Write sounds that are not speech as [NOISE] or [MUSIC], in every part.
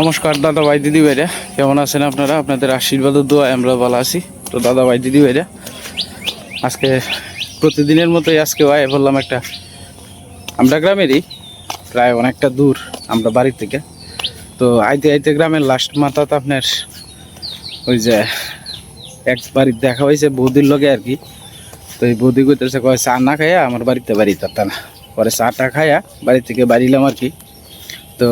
নমস্কার, দাদা ভাই, দিদি ভাইরা। কেমন আছেন আপনারা? আপনাদের আশীর্বাদ দোয়া, আমরা ভালো আছি। তো দাদা ভাই, দিদি ভাইরা, আজকে প্রতিদিনের মতোই আজকে ভাই, বললাম একটা, আমরা গ্রামেরই, প্রায় অনেকটা দূর আমরা বাড়ি থেকে। তো আইতে আইতে গ্রামের লাস্ট মাথাতে আপনার, ওই যে, এক বাড়ির দেখা হয়েছে বৌদির লগে আর কি। তো এই বৌদি কইতেছে, কয় চা না খাইয়া আমার বাড়িতে বাড়ি তার না। পরে চাটা খাইয়া বাড়ি থেকে বাড়িলাম আর কি। তো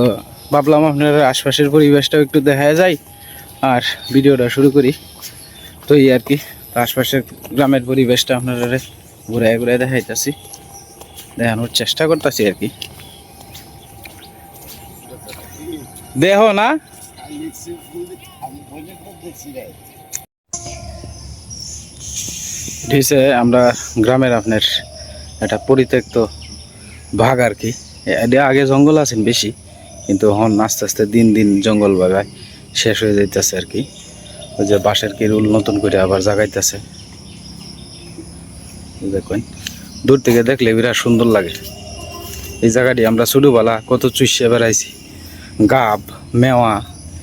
ভাবলাম আপনার আশপাশের পরিবেশটাও একটু দেখা যায় আর ভিডিওটা শুরু করি। তো এই আর কি আশপাশের গ্রামের পরিবেশটা আপনারা ঘুরে ঘুরে দেখাইতেছি, দেখানোর চেষ্টা করতেছি আর কি। দেহ না? ঢিসে আমরা গ্রামের আপনার একটা পরিত্যক্ত ভাগ আর কি। আগে জঙ্গল আছেন বেশি। কিন্তু এখন আস্তে আস্তে দিন দিন জঙ্গল বাগায় শেষ হয়ে যাইতেছে আর কি। ওই যে বাঁশের কিরুল নতুন করে আবার জাগাইতেছে। দেখুন, দূর থেকে দেখলে বিরাট সুন্দর লাগে। এই জায়গাটি আমরা ছোটোবেলা কত চুষে বেড়াইছি। গাব, মেওয়া,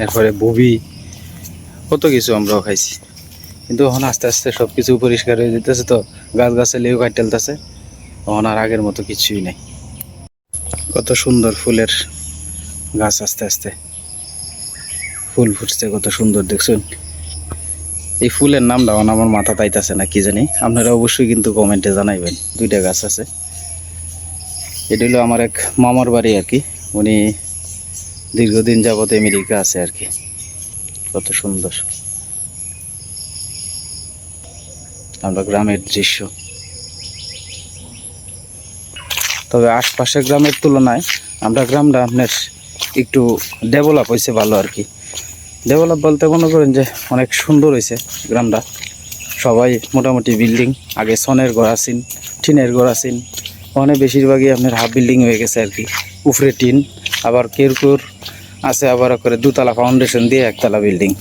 এরপরে ববি কত কিছু আমরাও খাইছি। কিন্তু এখন আস্তে আস্তে সব কিছু পরিষ্কার হয়ে যেতেছে তো গাছ গাছে লেউ কাটতেছে এখন আর আগের মতো কিছুই নেই। কত সুন্দর ফুলের গাছ আস্তে আস্তে ফুল ফুটছে, কত সুন্দর দেখছেন। এই ফুলের নামটা এখন আমার মাথা তাইতাছে না, কি জানি। আপনারা অবশ্যই কিন্তু কমেন্টে জানাইবেন, দুইটা গাছ আছে। এটা হলো আমার এক মামার বাড়ি আর কি। উনি দীর্ঘদিন যাবত আমেরিকা আছে আর কি। কত সুন্দর। আমরা গ্রামের দৃশ্য। তবে আশপাশের গ্রামের তুলনায় আমরা গ্রামটা আপনার একটু ডেভেলপ হয়েছে ভালো আর কি ডেভেলপ বলতে মনে করেন যে অনেক সুন্দর হয়েছে গ্রামটা। সবাই মোটামুটি বিল্ডিং আগে সনের ঘর আছেন টিনের ঘর আছেন। ওখানে বেশিরভাগই আপনার হাফ বিল্ডিং হয়ে গেছে আর কি উফরে টিন আবার কেরকুর আছে আবার করে দুতলা ফাউন্ডেশন দিয়ে একতলা বিল্ডিং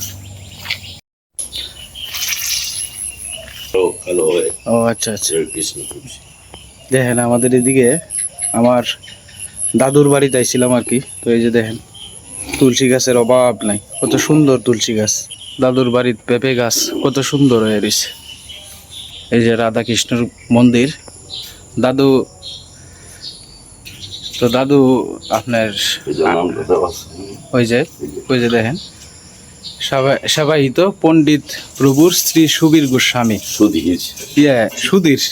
ও আচ্ছা আচ্ছা। দেখেন আমাদের এদিকে আমার দাদুর বাড়িতে আইছিলাম আর কি। তো এই যে দেখেন তুলসী গাছের অভাব নাই। কত সুন্দর তুলসী গাছ। দাদুর বাড়ির পেঁপে গাছ কত সুন্দর হয়ে রয়েছে এই যে রাধা কৃষ্ণর মন্দির। দাদু তো দাদু আপনার। ওই যে ওই যে দেখেন। সবাই সবাইহিত পণ্ডিত প্রভুর শ্রী সুবীর গোস্বামী। ইয়ে সুধীর।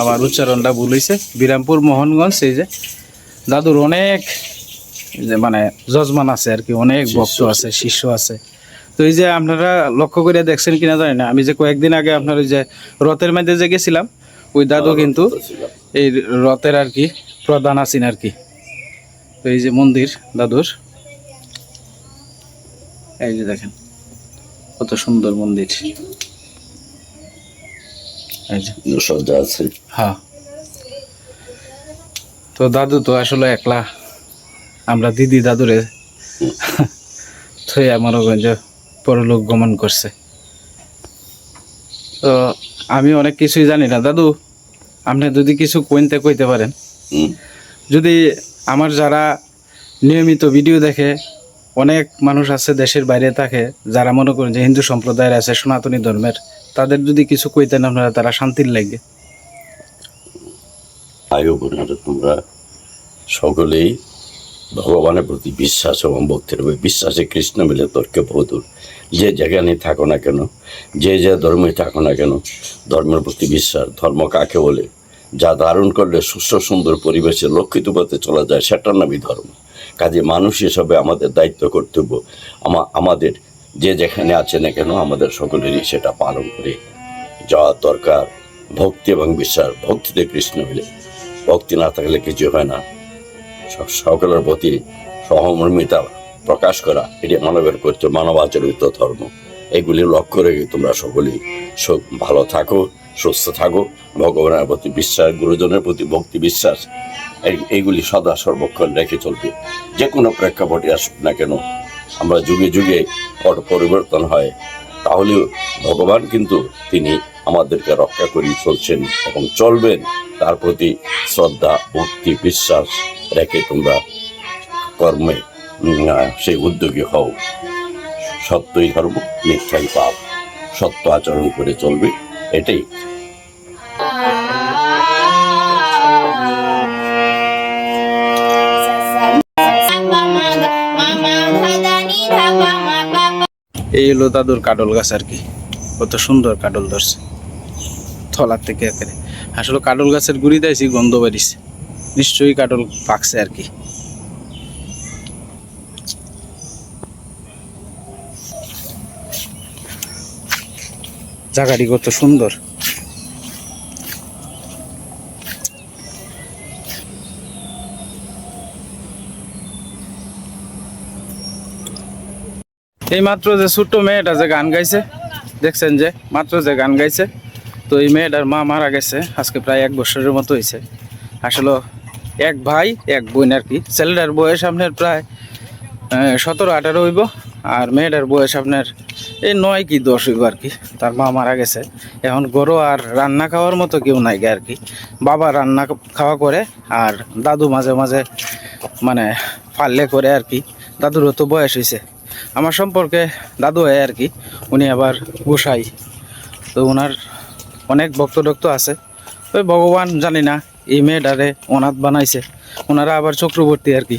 আমার উচ্চারণটা ভুল হয়েছে বিরামপুর মোহনগঞ্জ এই যে। দাদুর অনেক যে মানে যজমান আছে আর কি অনেক ভক্ত আছে। শিষ্য আছে। তো এই যে আপনারা লক্ষ্য করে দেখছেন কিনা জানি না আমি যে কয়েকদিন আগে আপনার ওই যে রথের মধ্যে যে গেছিলাম ওই দাদু কিন্তু এই রথের আর কি প্রধান আছেন আর কি। তো এই যে মন্দির দাদুর। এই যে দেখেন কত সুন্দর মন্দির। এই যে। আছে। হ্যাঁ। তো দাদু তো আসলে একলা। আমরা দিদি দাদুরে তো আমার যে পরলোক গমন করছে। তো আমি অনেক কিছুই জানি না। দাদু আপনি যদি কিছু কইতে কইতে পারেন। যদি আমার যারা নিয়মিত ভিডিও দেখে অনেক মানুষ আছে দেশের বাইরে থাকে যারা মনে করেন যে হিন্দু সম্প্রদায়ের আছে সনাতনী ধর্মের তাদের যদি কিছু কইতেন আপনারা তারা শান্তির লাগে। আয়ু বোনেরা তোমরা সকলেই ভগবানের প্রতি বিশ্বাস এবং ভক্তির বিশ্বাসে কৃষ্ণ মিলে তর্কে বহুদূর যে যেখানে থাকো না কেন, যে যে ধর্মে থাকো না কেন, ধর্মের প্রতি বিশ্বাস, ধর্ম কাকে বলে, যা ধারণ করলে সুস্থ সুন্দর পরিবেশে লক্ষিত পথে চলা যায় সেটার নামই ধর্ম। কাজে মানুষ হিসাবে আমাদের দায়িত্ব কর্তব্য, আমা আমাদের যে যেখানে আছে না কেন, আমাদের সকলেরই সেটা পালন করে যাওয়া দরকার। ভক্তি এবং বিশ্বাস, ভক্তিতে কৃষ্ণ মিলে। ভক্তি না থাকলে কিছু হয় না। সব সকলের প্রতি সহমর্মিতা প্রকাশ করা, এটি মানবের করতে মানবাচরিত ধর্ম। এগুলি লক্ষ্য রেখে তোমরা সকলেই ভালো থাকো, সুস্থ থাকো, ভগবানের প্রতি বিশ্বাস, গুরুজনের প্রতি ভক্তি বিশ্বাস, এই- এইগুলি সদা সর্বক্ষণ রেখে চলবে। যে কোনো প্রেক্ষাপটে আসুক না কেন, আমরা যুগে যুগে পরিবর্তন হয়, তাহলেও ভগবান কিন্তু তিনি আমাদেরকে রক্ষা করে চলছেন এবং চলবেন, তার প্রতি শ্রদ্ধা, ভক্তি, বিশ্বাস রেখে তোমরা কর্মে সেই উদ্যোগী হও। সত্যই ধর্ম, মিথ্যাই পাপ, সত্য আচরণ করে চলবে, এটাই। এই হলো দাদুর কাডল গাছ আর কি। কত সুন্দর কাডল ধরছে। থলার থেকে একেবারে আসলে কাডল গাছের গুড়ি দিয়েছি গন্ধ বেরিয়েছে। নিশ্চয়ই কাটল পাকছে আর কি। জায়গাটি কত সুন্দর। এই মাত্র যে ছোট্ট মেয়েটা যে গান গাইছে, দেখছেন যে, মাত্র যে গান গাইছে। তো এই মেয়েটার মা মারা গেছে, আজকে প্রায় এক বছরের মতো হয়েছে। আসলে এক ভাই, এক বোন আর কি। ছেলেটার বয়স আপনার প্রায় সতেরো, আঠারো হইব, আর মেয়েটার বয়স আপনার এই নয় কি দশ হইব আর কি। তার মা মারা গেছে। এখন গরু আর রান্না খাওয়ার মতো কেউ নাই আর কি। বাবা রান্না খাওয়া করে, আর দাদু মাঝে মাঝে মানে পারলে করে আর কি। দাদুরও তো বয়স হয়েছে আমার সম্পর্কে দাদু হয় আর কি, উনি আবার গোসাই। তো ওনার অনেক ভক্ত টক্ত আছে। ওই ভগবান জানি না, এই মেয়েটারে অনাথ বানাইছে। ওনারা আবার চক্রবর্তী আর কি।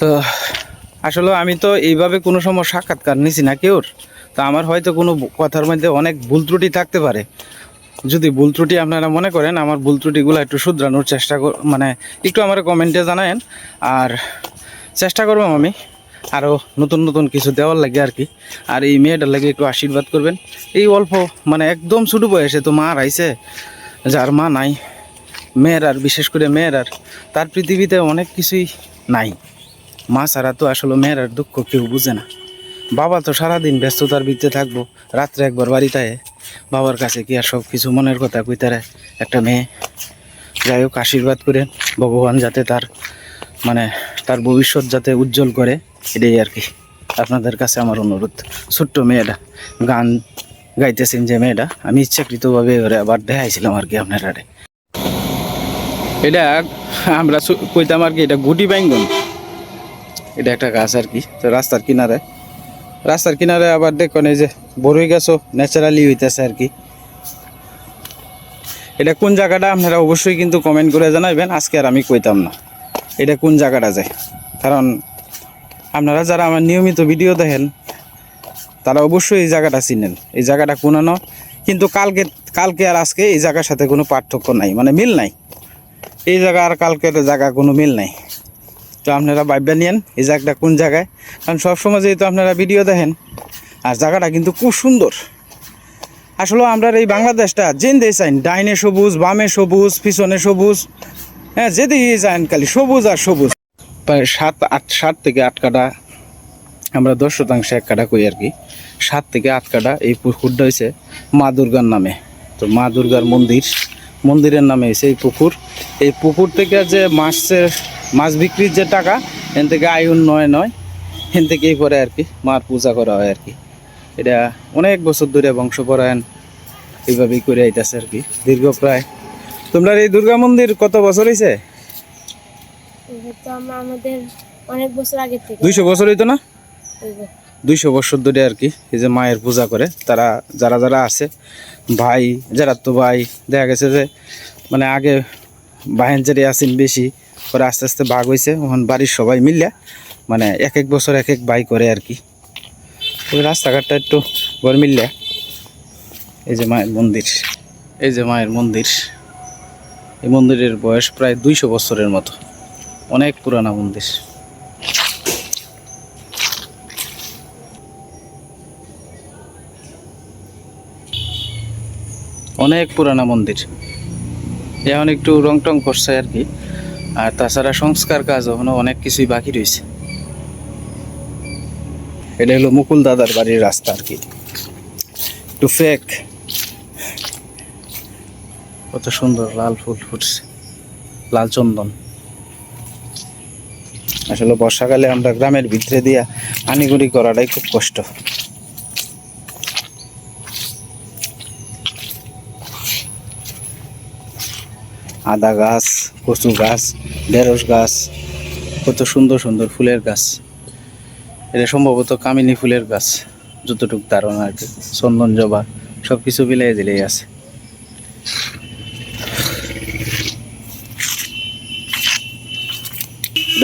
তো, আসলে আমি তো এইভাবে কোনো সময় সাক্ষাৎকার নিছি না কেউর তা আমার হয়তো কোনো কথার মধ্যে অনেক ভুল ত্রুটি থাকতে পারে। যদি ভুল ত্রুটি আপনারা মনে করেন, আমার ভুল ত্রুটিগুলো একটু শুধরানোর চেষ্টা মানে একটু আমার কমেন্টে জানায়েন। আর চেষ্টা করব আমি। আরও নতুন নতুন কিছু দেওয়ার লাগে আর কি। আর এই মেয়েটার লাগে একটু আশীর্বাদ করবেন। এই অল্প মানে একদম ছোটো বয়সে তো মা রাইছে যার মা নাই। মেয়ের আর, বিশেষ করে মেয়ের আর, তার পৃথিবীতে অনেক কিছুই নাই। মা ছাড়া তো আসলে মেয়ের আর দুঃখ কেউ বুঝে না। বাবা তো সারাদিন ব্যস্ততার ভিতরে থাকব, রাত্রে একবার বাড়িতে বাবার কাছে কি আর সব কিছু মনের কথা কইতারে একটা মেয়ে। যাই হোক, আশীর্বাদ করেন, ভগবান যাতে তার মানে তার ভবিষ্যৎ যাতে উজ্জ্বল করে। এটাই আর কি। আপনাদের কাছে আমার অনুরোধ, ছোট্ট মেয়েটা, গান গাইতেছেন যে মেয়েটা, আমি ইচ্ছাকৃতভাবে ওরে আবার দেখাইছিলাম আর কি আপনারা এটা আমরা কইতাম আর কি, এটা গুটি ব্যাঙ্গন। এটা একটা গাছ আর কি, তো রাস্তার কিনারে। রাস্তার কিনারে আবার দেখুন এই যে বড়ই গাছও ন্যাচারালি হইতেছে আর কি। এটা কোন জায়গাটা আপনারা অবশ্যই কিন্তু কমেন্ট করে জানাবেন আজকে আর আমি কইতাম না। এটা কোন জায়গাটা যায়? কারণ আপনারা যারা আমার নিয়মিত ভিডিও দেখেন, তারা অবশ্যই এই জায়গাটা চিনেন। এই জায়গাটা কোনানো কিন্তু কালকে কালকে আর আজকে এই জায়গার সাথে কোনো পার্থক্য নাই মানে মিল নাই। এই জায়গা আর কালকের জায়গা কোনো মিল নাই। তো আপনারা ভাববে নিয়েন, এই জায়গাটা কোন জায়গায়? কারণ সবসময় যেহেতু আপনারা ভিডিও দেখেন, আর জায়গাটা কিন্তু খুব সুন্দর। আসলে আমরা এই বাংলাদেশটা দিয়ে চাইন ডাইনে সবুজ, বামে সবুজ, পিছনে সবুজ হ্যাঁ যেদিকে যান খালি সবুজ আর সবুজ। সাত, আট, সাত থেকে আট কাটা আমরা দশ শতাংশ এক কাটা কই আর কি। সাত থেকে আট কাটা এই পুকুরটা হয়েছে মা দুর্গার নামে। তো মা দুর্গার মন্দির, মন্দিরের নামে হয়েছে এই পুকুর। এই পুকুর থেকে যে মাছের, মাছ বিক্রির যে টাকা এখান থেকে আয় উন্নয়ন হয় এখান থেকেই পরে আর কি মার পূজা করা হয় আর কি। এটা অনেক বছর ধরে বংশপরায়ণ এইভাবেই করে আইতাছে আর কি, দীর্ঘ প্রায়। তোমরা এই দুর্গা মন্দির কত বছর হয়েছে তো আমরা আমাদের অনেক বছর আগে থেকে। দুইশো বছর হইতো না? দুইশো বছর ধরে আর কি এই যে মায়ের পূজা করে। তারা যারা যারা আছে ভাই যারা তো ভাই দেখা গেছে যে মানে আগে বাহেঞ্জারি আছেন বেশি পরে আস্তে আস্তে ভাগ হয়েছে এখন বাড়ির সবাই মিললে মানে এক এক বছর এক এক ভাই করে আর কি। ওই রাস্তাঘাটটা একটু ঘর মিললে। এই যে মায়ের মন্দির এই যে মায়ের মন্দির। এই মন্দিরের বয়স প্রায় দুইশো বছরের মতো। অনেক পুরানা মন্দির। অনেক পুরানা মন্দির। এখন একটু রং টং করছে আর কি। আর তাছাড়া সংস্কার কাজ এখনও অনেক কিছুই বাকি রয়েছে। এটা হলো মুকুল দাদার বাড়ির রাস্তা আর কি। একটু ফেক কত সুন্দর লাল ফুল ফুটছে। লাল চন্দন। আসলে বর্ষাকালে আমরা গ্রামের ভিতরে দিয়া আনিগুড়ি করাটাই খুব কষ্ট। আদা গাছ, কচু গাছ, ঢেঁড়স গাছ, কত সুন্দর সুন্দর ফুলের গাছ। এটা সম্ভবত কামিনী ফুলের গাছ, যতটুকু ধারণা আর কি, চন্দন জবা সব কিছু মিলাই দিলেই আছে।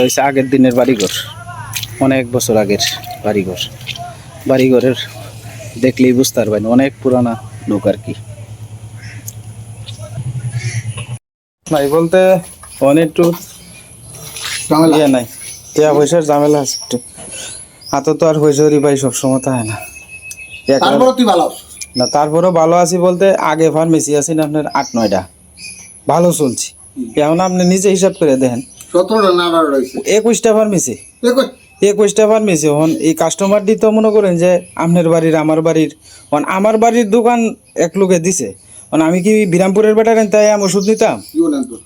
হচ্ছে আগের দিনের বাড়িঘর অনেক বছর আগের বাড়িঘর। বাড়িঘরের দেখলেই বুঝতে পারবেন অনেক পুরানা লোক আর কি। ভাই বলতে অনেক একটু ইয়ে নাই। টিয়া পয়সার ঝামেলা আছে একটু। হাতে তো আর হইচরি ভাই সবসময় থাকে না। তারপরে তুই ভালো। না তারপরেও ভালো আছি বলতে আগে ফার্মেসি আছি না আপনার আট নয়টা। ভালো চলছি। এখন আপনি নিজে হিসাব করে দেখেন। সতেরোটা না আঠারো রয়েছে একুশটা ফার্মেসি একুশটা ফার্মেসি হন এই কাস্টমারটি তো মনে করেন যে আপনার বাড়ির আমার বাড়ির। হন আমার বাড়ির দোকান এক লোকে দিছে। হন আমি কি বিরামপুরের বেটারেন তাই আমি ওষুধ নিতাম? জীবন আনতো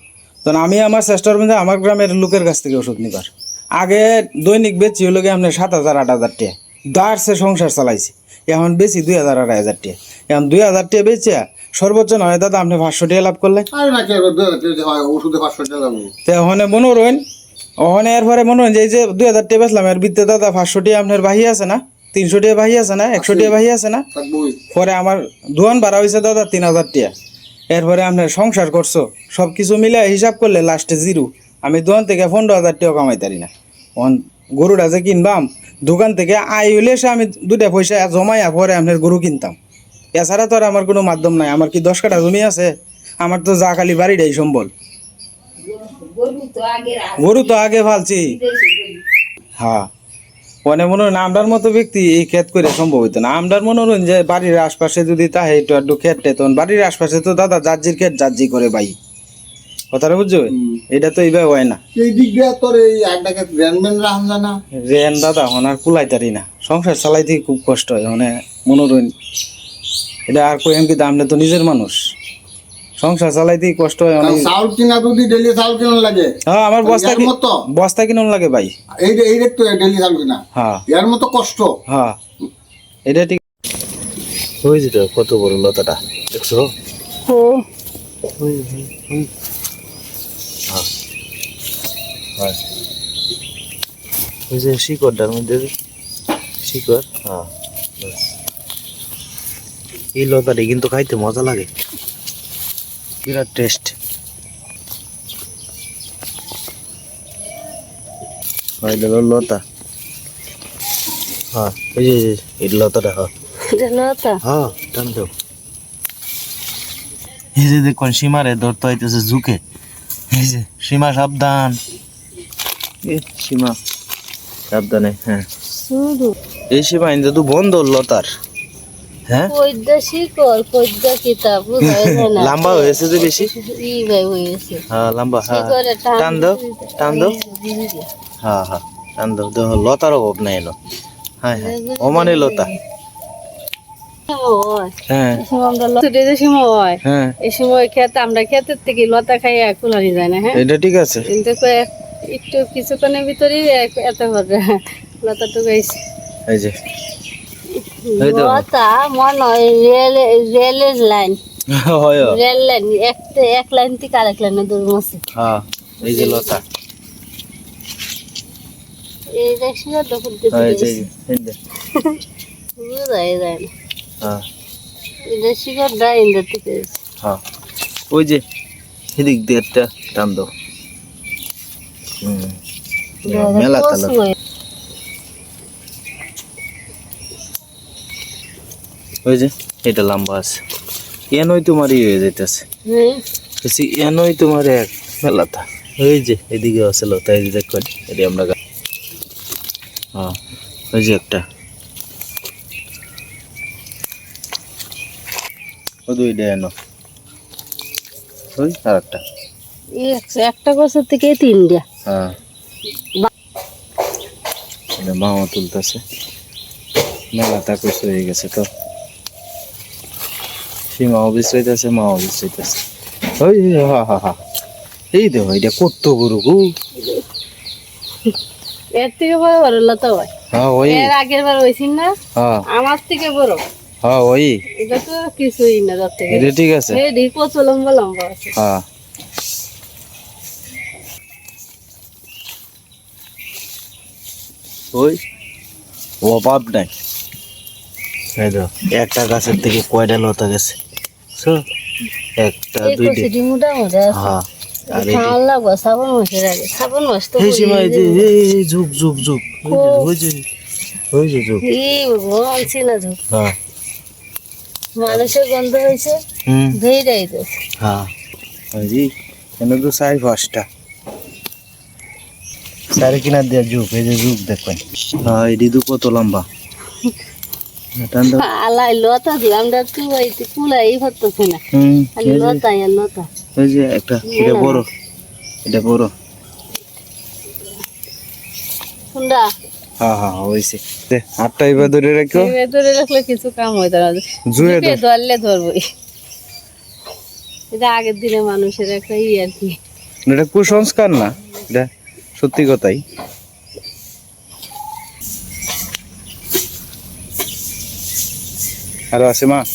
তো আমি আমার চেষ্টার মধ্যে আমার গ্রামের লোকের কাছ থেকে ওষুধ নিবার। আগে দৈনিক বেচি হলো গিয়ে আপনার সাত হাজার আট হাজার টাকা। দাঁড়ছে সংসার চালাইছি। এখন বেশি দুই হাজার আড়াই হাজার টাকা। এখন দুই হাজার টাকা বেচে সর্বোচ্চ নয় দাদা আপনি পাঁচশো টাকা লাভ করলেন। ওখানে মনে রইন ওখানে এরপরে মনে হয় যে এই যে দুই হাজার টাকা বেচলাম এর বিদ্যে দাদা পাঁচশো টাকা আপনার বাহি আছে না? তিনশো টাকা বাহি আছে না? একশো টাকা বাহি আছে না? পরে আমার দোয়ান ভাড়া হয়েছে দাদা তিন হাজার টাকা। এরপরে আপনার সংসার করছ সব কিছু মিলে হিসাব করলে লাস্টে জিরো আমি দোকান থেকে পনেরো হাজার টাকা কামাই পারি না। অন গরুটা যে কিনবাম দোকান থেকে আই হইলে সে আমি দুটা পয়সা জমাইয়া পরে আপনার গরু কিনতাম। এছাড়া তো আর আমার কোনো মাধ্যম নাই। আমার কি দশ কাঠা জমি আছে? আমার তো যা খালি বাড়িটাই সম্বল। গরু তো আগে ফালছি হ্যাঁ। মানে মনে হয় আমরার মতো ব্যক্তি এই ক্ষেত করে সম্ভব হইতো না। আমরার মনে হয় যে বাড়ির আশপাশে যদি তাহে একটু একটু ক্ষেত তখন বাড়ির আশপাশে তো দাদা জার্জির ক্ষেত জার্জি করে ভাই। কথাটা বুঝছ? এটা তো এইভাবে হয় না। এই দিক দিয়ে তোর এই রেন দাদা হনার কুলাইতারি না। সংসার চালাইতে খুব কষ্ট হয়। মানে মনোরঞ্জন এটা আর কই এমকি দাম তো নিজের মানুষ। সংসার চালাইতেই কষ্ট হয় অনেক চাউল কিনা যদি ডেলি চাউল কিনা লাগে। হ্যাঁ আমার বস্তা মতো বস্তা কিনুন লাগে ভাই। এই যে- এই রেট তো ডেলি চাউল কিনা। হ্যাঁ। এর মতো কষ্ট। হ্যাঁ। এটা ঠিক হয়েছে তো কত বড় লতাটা দেখছ? হ্যাঁ। ওই যে শিকড়টার মধ্যে শিকড় হ্যাঁ। এই লতাটি কিন্তু খাইতে মজা লাগে। বিরাট টেস্ট লতা। হ্যাঁ এই যে এই লতাটা হ্যাঁ। হ্যাঁ টান দাও। এই যে দেখুন সীমারে ধরতে হইতেছে ঝুঁকে। এই যে সীমা সাবধান। সীমা সাবধানে হ্যাঁ। এই সীমা বন্ধ লতার। হ্যাঁ? লম্বা হয়েছে যে বেশি? হ্যাঁ লম্বা হ্যাঁ। টান টান দাও টান দাও। হ্যাঁ হ্যাঁ টান দাও। দেখো লতার অভাব নাই এলো। হ্যাঁ হ্যাঁ অমানে লতা। হ্যাঁ। হ্যাঁ। হ্যাঁ এটা ঠিক আছে। কিন্তু একটু কিছুক্ষণের ভিতরেই এক- এত ভরে লতা টুকাইছে এই যে। মনে হয় রেল রেলের লাইন [LAUGHS] হয়। রেল লাইন একটা এক লাইন থেকে আরেক লাইনে দূর মাসে হ্যাঁ এই যে লতা। এই দেখছি না তখন হ্যাঁ, এই যে, এই যে, বুঝাই যায় না। হ্যাঁ। এই হ্যাঁ। ওই যে এদিক দিয়ে একটা টান দাও। হুম। মেলা তালা ওই যে এটা লম্বা আছে। এনই তোমার ইয়ে হয়ে যাইতেছে। বলছি এনই তোমার এক মেলাতা। ওই যে এদিকে আছে লতা এই যে এটি আমরা হ্যাঁ ওই যে একটা। ও দুইটা এনো। ওই আর একটা। একটা থেকে তিনটা। হ্যাঁ। মাও তুলতেছে। মেলাটা কইস হয়ে গেছে তো। সীমাও বিশ্রাইতেছে মাও বিশ্রাইতেছে। ওই হা হা হা। এই দেখো এটা কত বড় গো। এর থেকে বড় বড় লতা হয় হ্যাঁ ওই। এর আগের বার না? হ্যাঁ আমার থেকে বড়। হ্যাঁ ওই। এটা তো কিছুই না তার থেকে। এটা ঠিক আছে। এই কত লম্বা লম্বা আছে। হ্যাঁ ওই অভাব নাই। একটা গাছের থেকে কয়টা লতা গেছে? বুঝছ? একটা দুইটা ডিমুটা মজা হ্যাঁ মানুষের গন্ধ হয়েছে হ্যাঁ। তো চারি পাঁচটা। কিনার দিয়ে ঝুক এই যে ঝুক দেখবেন হ্যাঁ এটি তো কত লম্বা। [LAUGHS] আলাই লতা দিলাম ডাক্তার বাড়িতে কুলাই হতেছে না। খালি লতা আর লতা। এই যে একটা এটা বড় এটা বড়। কুন্ডা হ্যাঁ হ্যাঁ হয়েছে আটটা এবার ধরে রাখো। ভেতরে রাখলে কিছু কাম হইতো না। জুয়ে ধরলে ধরবই। এটা আগের দিনে মানুষের একটা ই আর কি। এটা কুসংস্কার না এটা সত্যি কথাই। আর আছে মাছ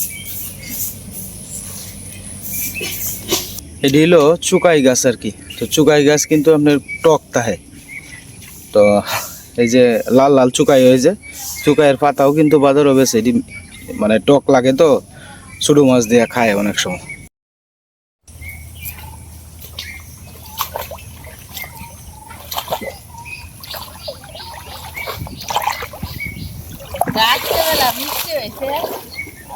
এটি হলো চুকাই গাছ আর কি। তো চুকাই গাছ কিন্তু আপনার টক তাহে। তো এই যে লাল লাল চুকাই হয়ে যে চুকাইয়ের পাতাও কিন্তু বাজারও বেছে এটি মানে টক লাগে তো ছোটো মাছ দিয়ে খায় অনেক সময় রাত্রেবেলা বৃষ্টি হয়েছে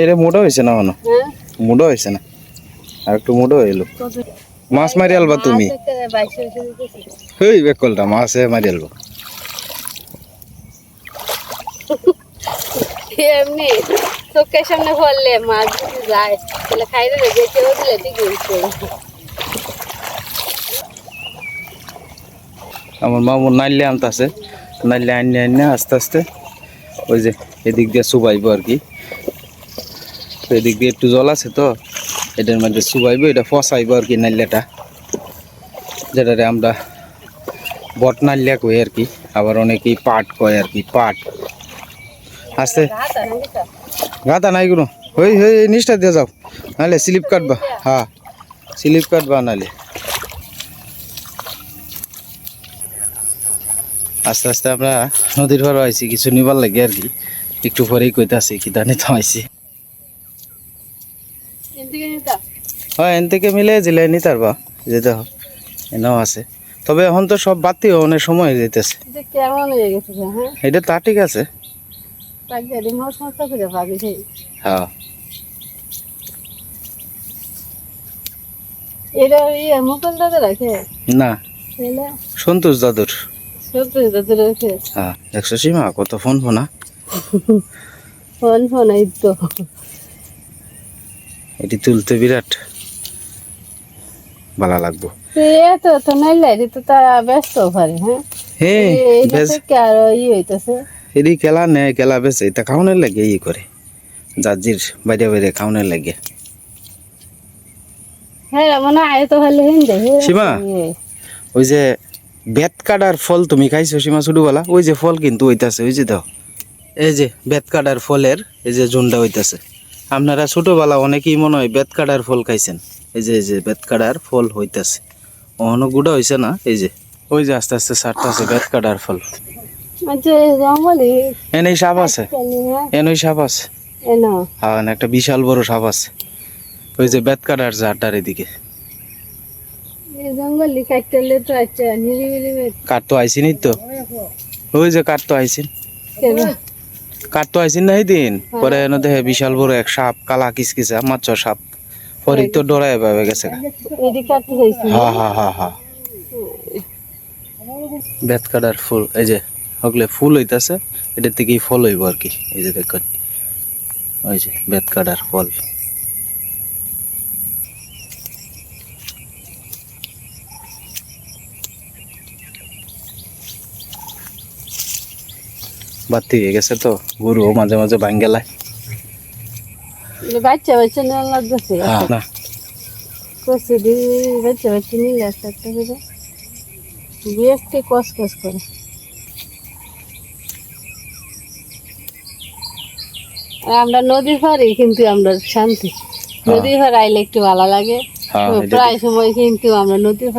এরে মোটা হয়েছে না মানো? হ্যাঁ। মোটা হয়েছে না? আর একটু মোটা হইল মাছ মারি আলবা তুমি। হেই বেকলটা মাছে মারি আলবা। এমনি চোখের সামনে পড়লে মাছ যায় তাহলে খাইতে যেতে দিলে ঠিক আমার মামু নাইলে আনতাছে। নাইলে আইনে আইনে আস্তে আস্তে ওই যে এদিক দিয়ে চুবাইবো আর কি। তো এদিক দিয়ে একটু জল আছে তো, এটার মধ্যে চুবাইবো এটা ফসাইবো আর কি নাইলেটা যেটারে আমরা বট নাইলিয়া কই আর কি, আবার অনেকেই পাট কয় আর কি, পাট। আস্তে গাদা নাই কোনো? ওই ওই এই নিচটা দিয়ে যাও নাহলে স্লিপ কাটবা হ্যাঁ স্লিপ কাটবা নাহলে আস্তে আস্তে আমরা নদীর পাড়ে আইছি, কিছু নিবার লাগে আর কি, একটু পরেই কইতে আসি কি দানি নিতা হ্যাঁ এন থেকে মিলে জিলাই নি তারবা যেতে হোক এনাও আছে। তবে এখন তো সব বাতি অনেক সময় যেতেছে এটা হয়ে এটা তা ঠিক আছে। হ্যাঁ। এটা ইয়ে মুকুল দাদা রাখে? না। সন্তোষ দাদুর। রাখে? হ্যাঁ সীমা কত ফোন ফোনা। ফোন ফোন এই তো। এটি তুলতে বিরাট ভালো লাগবো। এ তো তো নাই লাইরে তো তারা ব্যস্ত পারে হ্যাঁ? হ্যাঁ বেশ। থেকে আরও ই হইতেছে। এটি খেলা নেয় খেলা বেছে এটা খাওয়ানোর লাগে ই করে। জাজির বাইরে বাইরে খাওয়ানোর লাগে। হ্যাঁ মনে আয় তো হলে হিন দে সীমা? ওই যে বেত কাটার ফল তুমি খাইছো সীমা ছোটবেলা? ওই যে ফল কিন্তু হইতাছে ওই যে দাও। এই যে বেত কাটার ফলের এই যে জুনটা হইতাছে। আপনারা ছোটবেলা অনেকেই মনে হয় বেত কাটার ফল খাইছেন। এই যে এই যে বেত কাটার ফল হইতাছে। অহনো গুড়া হইছে না? এই যে ওই যে আস্তে আস্তে সারতাছে বেত কাটার ফল। আচ্ছা এনেই সাপ আছে। এনেই সাপ আছে। হ্যাঁ একটা বিশাল বড় সাপ আছে। ওই যে বেত কাটার জারটার এদিকে। তো আচ্ছা কাঠ তো আইসিনি তো। ওই যে কাঠ তো আইসিন। কেন কাঠ তো আইসিন না দিন পরে এনে দেখে বিশাল বড় এক সাপ কালা কিসকিসা মাছ সাপ। পরে তো ডরাই ভাবে গেছে। কাটতে হা হা হা হা। বেত কাটার ফুল এই যে হকলে ফুল হইতাছে এটার থেকেই ফল হইব আর কি। এই যে দেখুন ওই যে বেত কাটার ফল। বাতি হয়ে গেছে তো গরুও মাঝে মাঝে ভাঙ্গে গেলায় বাচ্চা বাচ্চা লাগতেছে। না। কষে দিয়ে বাচ্চা বাচ্চা একটা করে। দেখতে কস কস করে। আমরা নদীর পাড়ে কিন্তু আমরা শান্তি। নদীর পাড়ে আইলে একটু ভালো লাগে। প্রায় সময় কিন্তু আমরা নদীর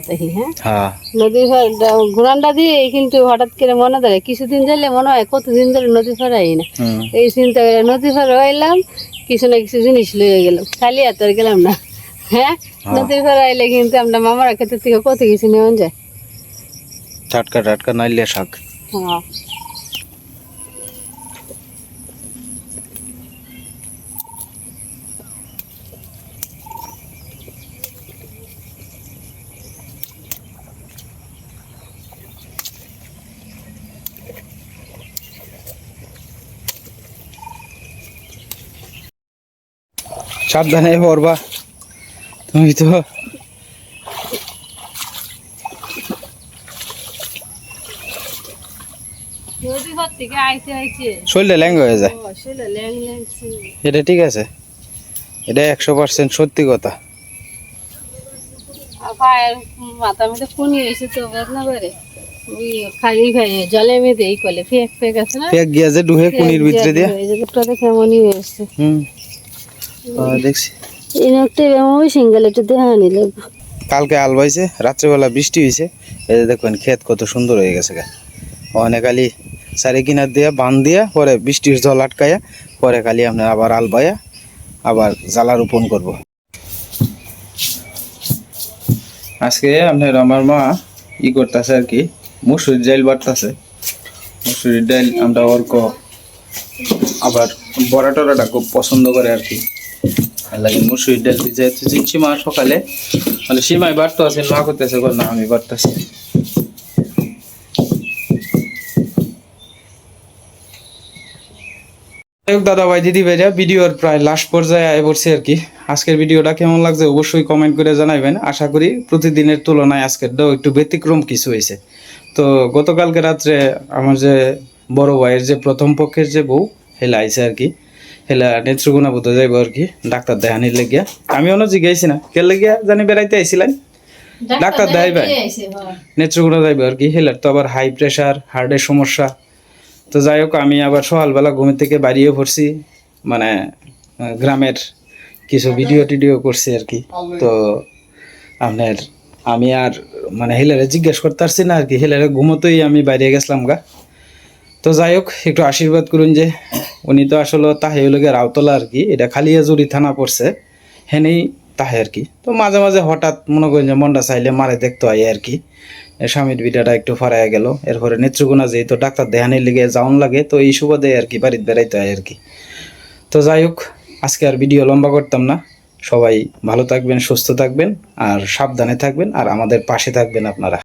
থাকি হ্যাঁ? হ্যাঁ। নদীর ঘোরানটা দিয়ে কিন্তু হঠাৎ করে মনে ধরে কিছুদিন যাইলে মনে হয় কতদিন ধরে নদীর পাড়ে না। এই চিন্তা করে আইলাম কিছু না কিছু জিনিস লইয়ে গেলাম খালি এত আর গেলাম না হ্যাঁ? নদীর আইলে কিন্তু আমরা মামারা ক্ষেত্রে থেকে কত কিছু নেওয়া যায়। টাটকা টাটকা নাইলে শাক। হ্যাঁ। সাবধানে পড়বা। তুমি তো শরীরটা ল্যাং হয়ে যায়। এটা ঠিক আছে। এটা একশো পার্সেন্ট সত্যি কথা। মাথা মধ্যে পুনি হয়েছে তো বেদনা করে। খালি খাই জলে এই করলে ফেক ফেক আছে না? পেক গিয়া যে ডুহে কুনির ভিতরে দিয়া। কেমনই হয়েছে। হুম। আহ, দেখছি। এই নকটা এমন সিঙ্গেল একটু দেখা নিলে কালকে আল বাইছে রাত্রেবেলা বৃষ্টি হয়েছে এই যে দেখবেন ক্ষেত কত সুন্দর হয়ে গেছে গা। অনেক খালি চারি কিনার দিয়া বান দিয়া পরে বৃষ্টির জল আটকায়া পরে খালি আপনার আবার আল বাইয়া আবার জ্বালা রোপণ করব। আজকে আপনার আমার মা ই করতেছে আর কি মুসুরির ডাইল বাড়তেছে মুসুরির ডাইল আমরা অর্ক আবার বড়া টরাটা খুব পছন্দ করে আর কি। লাগে মুসুরির ডাল যেহেতু চিনছি মা সকালে মানে সীমায় বাড়তো আছে মা করতেছে বল না, আমি বাড়তেছি দাদা ভাই দিদি ভাইরা, ভিডিওর প্রায় লাস্ট পর্যায়ে আয় পড়ছে আর কি। আজকের ভিডিওটা কেমন লাগছে অবশ্যই কমেন্ট করে জানাবেন আশা করি প্রতিদিনের তুলনায় আজকের আজকেরটাও একটু ব্যতিক্রম কিছু হয়েছে তো গতকালকে রাত্রে আমার যে বড় ভাইয়ের যে প্রথম পক্ষের যে বউ, হেলা আইছে আর কি। হেলা নেত্রকোনা বোধ যাইব আর কি। ডাক্তার দেখানির লেগিয়া। আমি অন্য জিজ্ঞাসি না। কে লেগিয়া জানি বেড়াইতে আইছিলেন ডাক্তার দেখাই ভাই নেত্রকোনা যাইব আর কি। হেলার তো আবার হাই প্রেশার হার্টের সমস্যা। তো যাই হোক আমি আবার সকালবেলা ঘুমের থেকে বাড়িয়ে পড়ছি। মানে গ্রামের কিছু ভিডিও টিডিও করছি আর কি। তো আপনার আমি আর মানে হেলারে জিজ্ঞেস করতে পারছি না আর কি। হেলারে ঘুমোতেই আমি বাইরে গেছিলাম গা। তো যাই হোক একটু আশীর্বাদ করুন যে উনি তো আসলে তাহে হইলগে রাউতলা আর কি, এটা খালিয়াজুরি থানা পড়ছে, হেনেই তাহে আর কি। তো মাঝে মাঝে হঠাৎ মনে করেন যে মনটা চাইলে মারে দেখতে হয় আর কি। স্বামীর বিটাটা একটু ফরাইয়া গেল, এরপরে নেত্রকোনা যেহেতু ডাক্তার দেহানির লেগে যাওন লাগে, তো এই সুবাদে আর কি বাড়িতে বেড়াইতে হয় আর কি। তো যাই হোক আজকে আর ভিডিও লম্বা করতাম না। সবাই ভালো থাকবেন, সুস্থ থাকবেন, আর সাবধানে থাকবেন, আর আমাদের পাশে থাকবেন আপনারা।